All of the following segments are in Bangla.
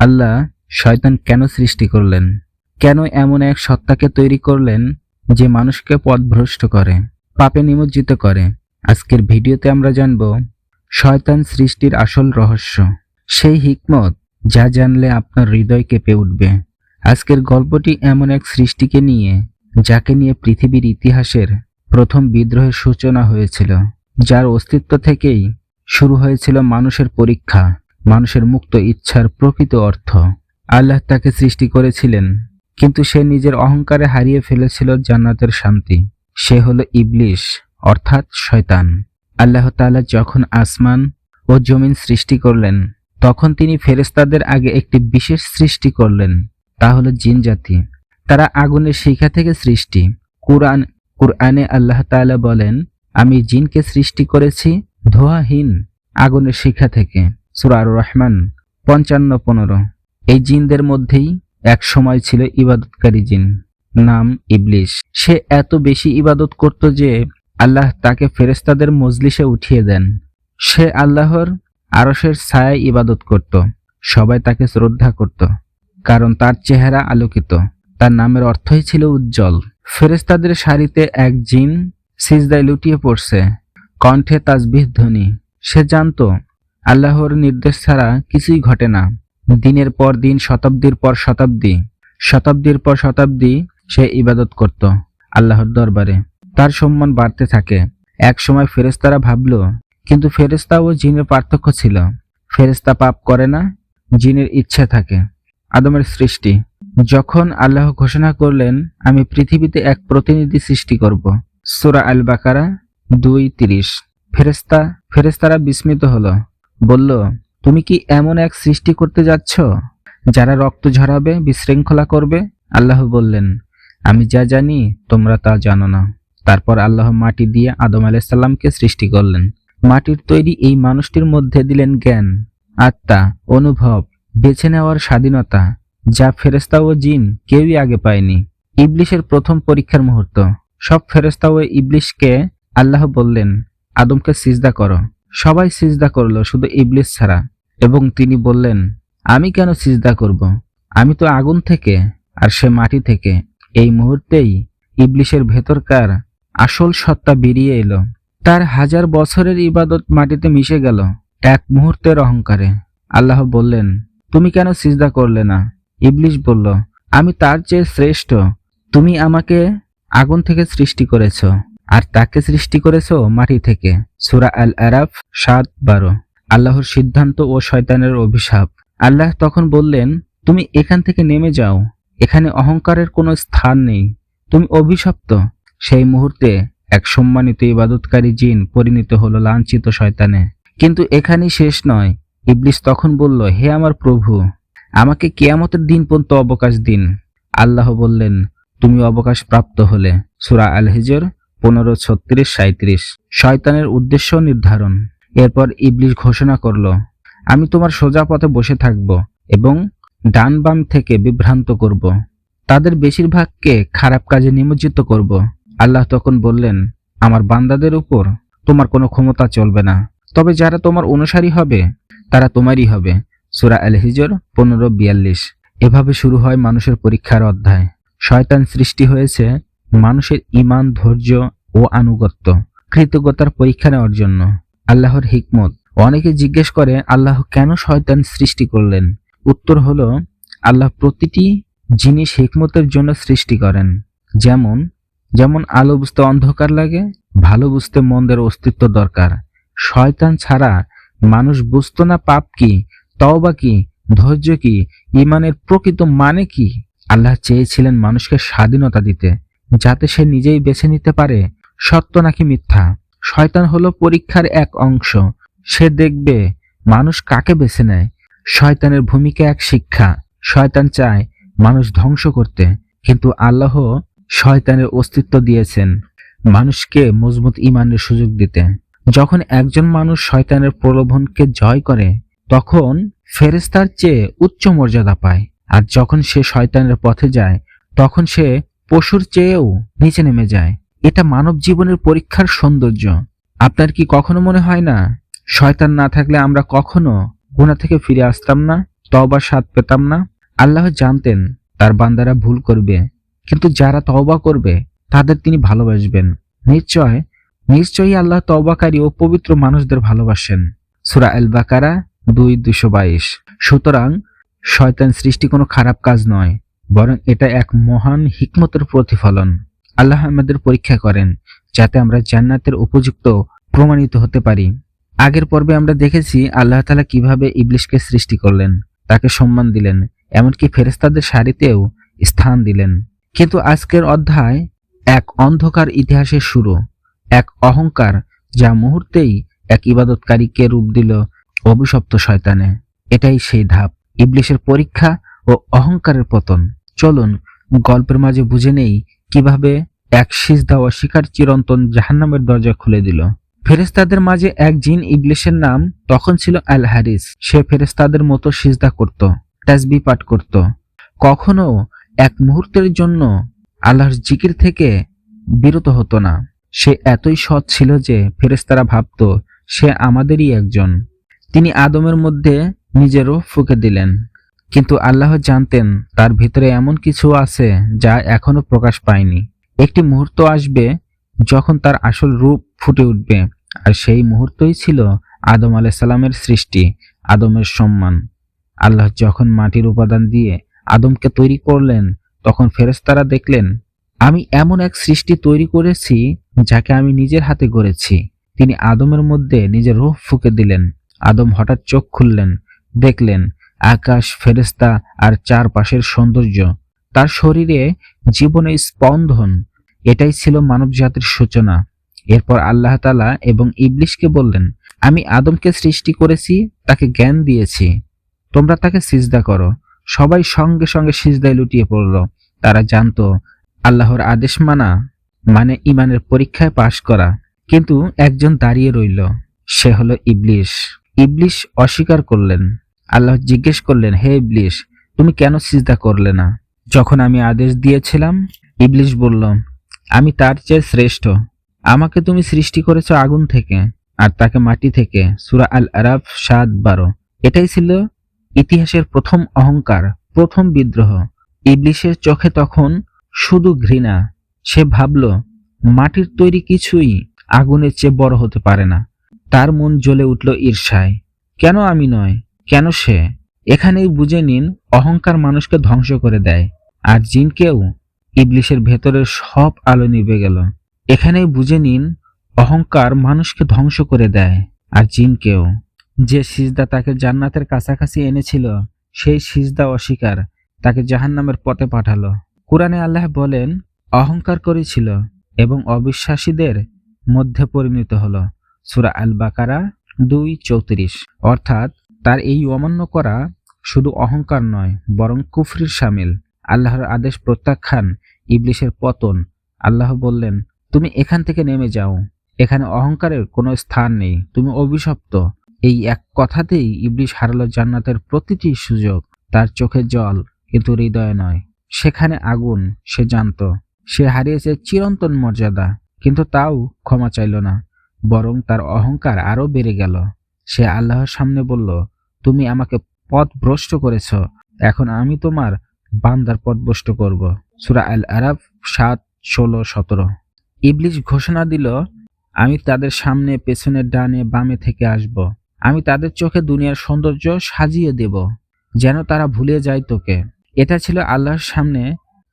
আল্লাহ শয়তান কেন সৃষ্টি করলেন? কেন এমন এক সত্তাকে তৈরি করলেন যে মানুষকে পথভ্রষ্ট করে, পাপে নিমজ্জিত করে? আজকের ভিডিওতে আমরা জানব শয়তান সৃষ্টির আসল রহস্য। সেই হিকমত যা জানলে আপনার হৃদয় কেঁপে উঠবে। আজকের গল্পটি এমন এক সৃষ্টিকে নিয়ে, যাকে নিয়ে পৃথিবীর ইতিহাসের প্রথম বিদ্রোহের সূচনা হয়েছিল, যার অস্তিত্ব থেকেই শুরু হয়েছিল মানুষের পরীক্ষা। মানুষের মুক্ত ইচ্ছার প্রকৃত অর্থ। আল্লাহ তাকে সৃষ্টি করেছিলেন, কিন্তু সে নিজের অহংকারে হারিয়ে ফেলেছিল জান্নাতের শান্তি। সে হলো ইবলিশ, অর্থাৎ শয়তান। আল্লাহ তাআলা যখন আসমান ও জমিন সৃষ্টি করলেন, তখন তিনি ফেরেস্তাদের আগে একটি বিশেষ সৃষ্টি করলেন, তা হলো জিন জাতি। তারা আগুনের শিখা থেকে সৃষ্টি। কুরআন, কুরআনে আল্লাহ তাআলা বলেন, আমি জিনকে সৃষ্টি করেছি ধোয়াহীন আগুনের শিখা থেকে। সুরার রহমান, পঞ্চান্ন, পনেরো। এই জিনদের মধ্যেই এক সময় ছিল ইবাদতকারী জিন, নাম ইবলিশ সে এত বেশি ইবাদত করত যে আল্লাহ তাকে ফেরেস্তাদের মজলিসে উঠিয়ে দেন। সে আল্লাহর আরসের ছায়ায় ইবাদত করত, সবাই তাকে শ্রদ্ধা করত, কারণ তার চেহারা আলোকিত, তার নামের অর্থই ছিল উজ্জ্বল। ফেরেস্তাদের সারিতে এক জিন সিজদায় লুটিয়ে পড়ছে, কণ্ঠে তাজবিহ ধ্বনি। সে জানত আল্লাহর নির্দেশ ছাড়া কিছুই ঘটে না। দিনের পর দিন, শতাব্দীর পর শতাব্দী, শতাব্দীর পর শতাব্দী সে ইবাদত করত আল্লাহর দরবারে। তার সম্মান বাড়তে থাকে। এক সময় ফেরেস্তারা ভাবল, কিন্তু ফেরেস্তা ও জিনের পার্থক্য ছিল। ফেরেস্তা পাপ করে না, জিনের ইচ্ছে থাকে। আদমের সৃষ্টি। যখন আল্লাহ ঘোষণা করলেন, আমি পৃথিবীতে এক প্রতিনিধি সৃষ্টি করব। সুরা আল বাকারা দুই তিরিশ। ফেরেস্তা ফেরেস্তারা বিস্মিত হলো। বলল, তুমি কি এমন এক সৃষ্টি করতে যাচ্ছ, যারা রক্ত ঝরাবে, বিশৃঙ্খলা করবে? আল্লাহ বললেন, আমি যা জানি, তোমরা তা জানো না। তারপর আল্লাহ মাটি দিয়ে আদম আলাইসাল্লামকে সৃষ্টি করলেন। মাটির তৈরি এই মানুষটির মধ্যে দিলেন জ্ঞান, আত্মা, অনুভব, বেছে নেওয়ার স্বাধীনতা, যা ফেরেস্তা ও জিন কেউই আগে পায়নি। ইবলিশের প্রথম পরীক্ষার মুহূর্ত। সব ফেরেস্তা ও ইবলিশকে আল্লাহ বললেন, আদমকে সিজদা করো। সবাই সিজদা করল, শুধু ইবলিশ ছাড়া। এবং তিনি বললেন, আমি কেন সিজদা করব? আমি তো আগুন থেকে আর সে মাটি থেকে। এই মুহূর্তেই ইবলিশের ভেতরকার আসল সত্তা বেরিয়ে এলো। তার হাজার বছরের ইবাদত মাটিতে মিশে গেল এক মুহূর্তের অহংকারে। আল্লাহ বললেন, তুমি কেন সিজদা করলে না? ইবলিশ বলল, আমি তার চেয়ে শ্রেষ্ঠ। তুমি আমাকে আগুন থেকে সৃষ্টি করেছ। আর তাকে সৃষ্টি করেছ মাটি থেকে। সুরা আল আরাফ সাত বারো। আল্লাহর সিদ্ধান্ত ও শয়তানের অভিশাপ। আল্লাহ তখন বললেন, তুমি এখান থেকে নেমে যাও। এখানে অহংকারের কোনো স্থান নেই। তুমি অভিশপ্ত। সেই মুহূর্তে এক সম্মানিত ইবাদতকারী জিন পরিণত হলো লাঞ্ছিত শয়তানে। কিন্তু এখানেই শেষ নয়। ইবলিস তখন বলল, হে আমার প্রভু, আমাকে কেয়ামতের দিন পর্যন্ত অবকাশ দিন। আল্লাহ বললেন, তুমি অবকাশ প্রাপ্ত হলে। সুরা আল হিজর পনেরো, ছত্রিশ সাঁত্রিশ শয়তানের উদ্দেশ্য নির্ধারণ। এরপর ইবলিশ ঘোষণা করল, আমি তোমার সোজা পথে বসে থাকব এবং ডান বাম থেকে বিভ্রান্ত করব। তাদের বেশিরভাগকে খারাপ কাজে নিমজ্জিত করব? আল্লাহ তখন বললেন, আমার বান্দাদের উপর তোমার কোনো ক্ষমতা চলবে না। তবে যারা তোমার অনুসারী হবে, তারা তোমারই হবে। সুরা আল হিজর পনেরো, বিয়াল্লিশ। এভাবে শুরু হয় মানুষের পরীক্ষার অধ্যায়। শয়তান সৃষ্টি হয়েছে মানুষের ইমান ধৈর্য ও আনুগত্য কৃতজ্ঞতার পরীক্ষা নেওয়ার জন্য। আল্লাহর হিকমত। অনেকে জিজ্ঞেস করে, আল্লাহ কেন শয়তান সৃষ্টি করলেন? উত্তর হলো, আল্লাহ প্রতিটি জিনিস হিকমতের জন্য সৃষ্টি করেন। যেমন যেমন আলো বুঝতে অন্ধকার লাগে, ভালো বুঝতে মন্দের অস্তিত্ব দরকার। শয়তান ছাড়া মানুষ বুঝতো না পাপ কি, তওবা কি, ধৈর্য কি ইমানের প্রকৃত মানে কি? আল্লাহ চেয়েছিলেন মানুষকে স্বাধীনতা দিতে। যাতে সে নিজেই বেছে নিতে পারে, সত্য নাকি মিথ্যা? শয়তান হলো পরীক্ষার এক অংশ। সে দেখবে মানুষ কাকে বেছে নেয়। শয়তানের ভূমিকা এক শিক্ষা। শয়তান চায় মানুষ ধ্বংস করতে। কিন্তু আল্লাহ শয়তানের অস্তিত্ব দিয়েছেন মানুষকে মজবুত ইমানের সুযোগ দিতে। যখন একজন মানুষ শয়তানের প্রলোভনকে জয় করে, তখন ফেরেস্তার চেয়ে উচ্চ মর্যাদা পায়। আর যখন সে শয়তানের পথে যায়, তখন সে পশুর চেয়েও নিচে নেমে যায়। এটা মানব জীবনের পরীক্ষার সৌন্দর্য। আপনার কি কখনো মনে হয় না, শয়তান না থাকলে আমরা কখনো গুণা থেকে ফিরে আসতাম না, তওবার স্বাদ পেতাম না? আল্লাহ জানতেন, তার বান্দারা ভুল করবে। কিন্তু যারা তওবা করবে, তাদের তিনি ভালোবাসবেন। নিশ্চয়, নিশ্চয়ই আল্লাহ তওবাকারী ও পবিত্র মানুষদের ভালোবাসেন। সুরা আল বাকারা দুই দুশো বাইশ। সুতরাং, শয়তান সৃষ্টি কোনো খারাপ কাজ নয়। বরং এটা এক মহান হিকমতের প্রতিফলন। আল্লাহ আমাদের পরীক্ষা করেন, যাতে আমরা জান্নাতের উপযুক্ত প্রমাণিত হতে পারি। আগের পর্বে আমরা দেখেছি আল্লাহ তালা কীভাবে ইবলিশকে সৃষ্টি করলেন, তাকে সম্মান দিলেন, এমনকি ফেরেস্তাদের সারিতেও স্থান দিলেন। কিন্তু আজকের অধ্যায় এক অন্ধকার ইতিহাসের শুরু, এক অহংকার যা মুহূর্তেই এক ইবাদতকারীকে রূপ দিল অভিশপ্ত শয়তানে। এটাই সেই ধাপ, ইবলিশের পরীক্ষা ও অহংকারের পতন। চলুন, গল্পের মাঝে বুঝে নেই কীভাবে এক সিজদা শিকার চিরন্তন জাহান্নামের দরজা খুলে দিল। ফেরেস্তাদের মাঝে এক জিন ইবলিশের নাম তখন ছিল আল হারিস সে ফেরেস্তাদের মতো সিজদা করত, তাসবি পাঠ করত। কখনো এক মুহূর্তের জন্য আল্লাহর জিকির থেকে বিরত হতো না। সে এতই সৎ ছিল যে ফেরেস্তারা ভাবত, সে আমাদেরই একজন। তিনি আদমের মধ্যে নিজেরও ফুকে দিলেন। কিন্তু আল্লাহ জানতেন তার ভিতরে এমন কিছু আছে যা এখনও প্রকাশ পায়নি। একটি মুহূর্ত আসবে যখন তার আসল রূপ ফুটে উঠবে, আর সেই মুহূর্তই ছিল আদম আলাইসাল্লামের সৃষ্টি, আদমের সম্মান। আল্লাহ যখন মাটির উপাদান দিয়ে আদমকে তৈরি করলেন, তখন ফেরেশতারা দেখলেন, আমি এমন এক সৃষ্টি তৈরি করেছি যাকে আমি নিজের হাতে গড়েছি। তিনি আদমের মধ্যে নিজের রূহ ফুঁকে দিলেন। আদম হঠাৎ চোখ খুললেন, দেখলেন আকাশ ফেরেস্তা আর চারপাশের সৌন্দর্য। তার শরীরে জীবনের স্পন্দন, এটাই ছিল মানব জাতির সূচনা। এরপর আল্লাহ তালা এবং ইবলিশকে বললেন, আমি আদমকে সৃষ্টি করেছি, তাকে জ্ঞান দিয়েছি। তোমরা তাকে সিজদা করো। সবাই সঙ্গে সঙ্গে সিজদায় লুটিয়ে পড়ল। তারা জানতো, আল্লাহর আদেশ মানা মানে ইমানের পরীক্ষায় পাশ করা। কিন্তু একজন দাঁড়িয়ে রইল, সে হলো ইবলিশ। ইবলিশ অস্বীকার করলেন আল্লাহ জিজ্ঞেস করলেন, হে ইবলিশ, তুমি কেন সিজদা করলে না? যখন আমি আদেশ দিয়েছিলাম, ইবলিশ বলল, আমি তার চেয়ে শ্রেষ্ঠ। আমাকে তুমি সৃষ্টি করেছ আগুন থেকে আর তাকে মাটি থেকে। সুরা আল আরাফ সাত বারো। এটাই ছিল ইতিহাসের প্রথম অহংকার, প্রথম বিদ্রোহ। ইবলিশের চোখে তখন শুধু ঘৃণা। সে ভাবল, মাটির তৈরি কিছুই আগুনের চেয়ে বড় হতে পারে না। তার মন জ্বলে উঠল ঈর্ষায়। কেন আমি নয়? কেন সে? এখানেই বুঝে নিন, অহংকার মানুষকে ধ্বংস করে দেয়। আর জিনকেও ইবলিশের ভেতরের সব আলো নিভে গেল। এখানেই বুঝে নিন, অহংকার মানুষকে ধ্বংস করে দেয়। আর জিনকেও। যে সিজদা তাকে জান্নাতের কাছাকাছি এনেছিল, সেই সিজদা অস্বীকার তাকে জাহান্নামের পথে পাঠালো। কোরআনে আল্লাহ বলেন, অহংকার করেছিল এবং অবিশ্বাসীদের মধ্যে পরিণত হল। সুরা আল বাকারা দুই চৌত্রিশ। অর্থাৎ তার এই অমান্য করা শুধু অহংকার নয়, বরং কুফরির সামিল। আল্লাহর আদেশ প্রত্যাখ্যান, ইবলিশের পতন। আল্লাহ বললেন, তুমি এখান থেকে নেমে যাও। এখানে অহংকারের কোনো স্থান নেই। তুমি অভিশপ্ত। এই এক কথাতেই ইবলিশ হারালো জান্নাতের প্রতিটি সুযোগ। তার চোখে জল, কিন্তু হৃদয় নয়। সেখানে আগুন, সে জানত। সে হারিয়েছে চিরন্তন মর্যাদা, কিন্তু তাও ক্ষমা চাইল না। বরং তার অহংকার আরও বেড়ে গেল। সে আল্লাহর সামনে বলল, তুমি আমাকে পথ ভ্রষ্ট করেছ, এখন আমি তোমার বান্দার পথ ভ্রষ্ট করব। সুরা আল আরাফ সাত, ষোলো, সতেরো। ইবলিশ ঘোষণা দিল, আমি তাদের সামনে, পেছনের ডানে, বামে থেকে আসব। আমি তাদের চোখে দুনিয়ার সৌন্দর্য সাজিয়ে দেব, যেন তারা ভুলে যায় তোকে। এটা ছিল আল্লাহর সামনে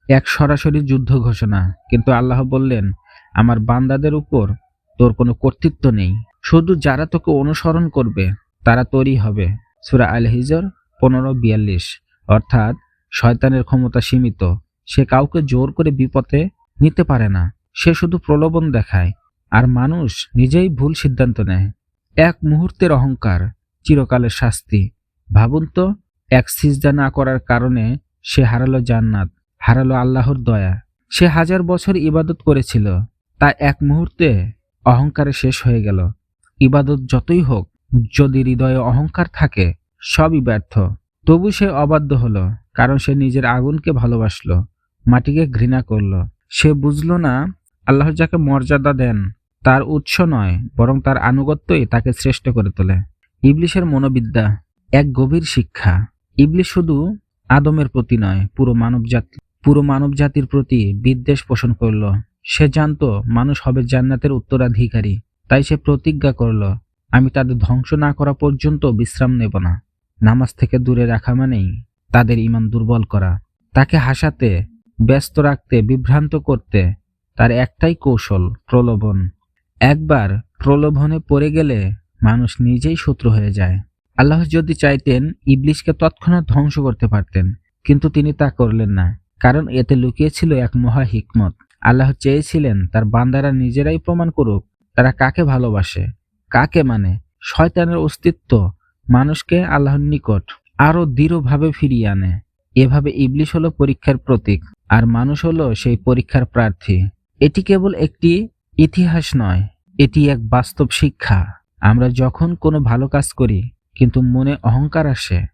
এক সরাসরি যুদ্ধ ঘোষণা। কিন্তু আল্লাহ বললেন, আমার বান্দাদের উপর তোর কোনো কর্তৃত্ব নেই। শুধু যারা তোকে অনুসরণ করবে, তারা তৈরি হবে। সুরা আল হিজর পনেরো বিয়াল্লিশ। অর্থাৎ শয়তানের ক্ষমতা সীমিত। সে কাউকে জোর করে বিপথে নিতে পারে না। সে শুধু প্রলোভন দেখায়। আর মানুষ নিজেই ভুল সিদ্ধান্ত নেয়। এক মুহূর্তের অহংকার, চিরকালের শাস্তি। ভাবুন তো, এক সিজদা না করার কারণে সে হারালো জান্নাত, হারালো আল্লাহর দয়া। সে হাজার বছর ইবাদত করেছিল। তা এক মুহূর্তে অহংকারে শেষ হয়ে গেল। ইবাদত যতই হোক, যদি হৃদয়ে অহংকার থাকে, সবই ব্যর্থ। তবু সে অবাধ্য হলো, কারণ সে নিজের আগুনকে ভালোবাসলো, মাটিকে ঘৃণা করল। সে বুঝলো না, আল্লাহ যাকে মর্যাদা দেন, তার উৎস নয়, বরং তার আনুগত্যই তাকে শ্রেষ্ঠ করে তোলে। ইবলিশের মনোবিদ্যা, এক গভীর শিক্ষা। ইবলিশ শুধু আদমের প্রতি নয়, পুরো মানব জাতি পুরো মানব জাতির প্রতি বিদ্বেষ পোষণ করল। সে জানতো, মানুষ হবে জান্নাতের উত্তরাধিকারী। তাই সে প্রতিজ্ঞা করল, আমি তাদের ধ্বংস না করা পর্যন্ত বিশ্রাম নেব না। নামাজ থেকে দূরে রাখা মানেই তাদের ইমান দুর্বল করা। তাকে হাসাতে, ব্যস্ত রাখতে, বিভ্রান্ত করতে তার একটাই কৌশল প্রলোভন। একবার প্রলোভনে পড়ে গেলে মানুষ নিজেই শত্রু হয়ে যায়। আল্লাহ যদি চাইতেন, ইবলিশকে তৎক্ষণাৎ ধ্বংস করতে পারতেন, কিন্তু তিনি তা করলেন না, কারণ এতে লুকিয়েছিল এক মহা হিকমত। আল্লাহ চেয়েছিলেন তার বান্দারা নিজেরাই প্রমাণ করুক তারা কাকে ভালোবাসে? কাকে মানে? শয়তানের অস্তিত্ব মানুষকে আল্লাহর নিকট আরও দৃঢ়ভাবে ফিরিয়ে আনে। এভাবে ইবলিশ হলো পরীক্ষার প্রতীক, আর মানুষ হলো সেই পরীক্ষার প্রার্থী। এটি কেবল একটি ইতিহাস নয়, এটি এক বাস্তব শিক্ষা। আমরা যখন কোনো ভালো কাজ করি, কিন্তু মনে অহংকার আসে,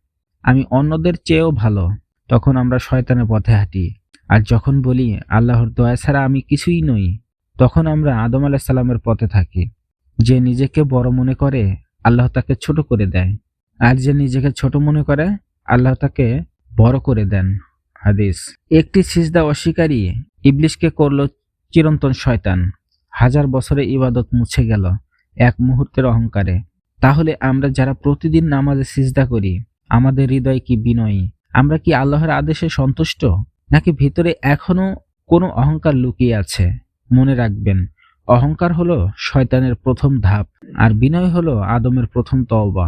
আমি অন্যদের চেয়েও ভালো, তখন আমরা শয়তানের পথে হাঁটি। আর যখন বলি, আল্লাহর দয়া ছাড়া আমি কিছুই নই তখন আমরা আদম আলাহিসাল্লামের পথে থাকি। যে নিজেকে বড় মনে করে, আল্লাহ তাকে ছোট করে দেয়। আর যে নিজেকে ছোট মনে করে, আল্লাহ তাকে বড় করে দেন। হাদিস। একটি সিজদা অস্বীকারী ইবলিশকে করল চিরন্তন শয়তান। হাজার বছরে ইবাদত মুছে গেল এক মুহূর্তের অহংকারে। তাহলে আমরা যারা প্রতিদিন নামাজে সিজদা করি, আমাদের হৃদয় কি বিনয়ী? আমরা কি আল্লাহর আদেশে সন্তুষ্ট? নাকি ভিতরে এখনও কোনো অহংকার লুকিয়ে আছে? মনে রাখবেন। অহংকার হলো শয়তানের প্রথম ধাপ আর বিনয় হলো আদমের প্রথম তওবা।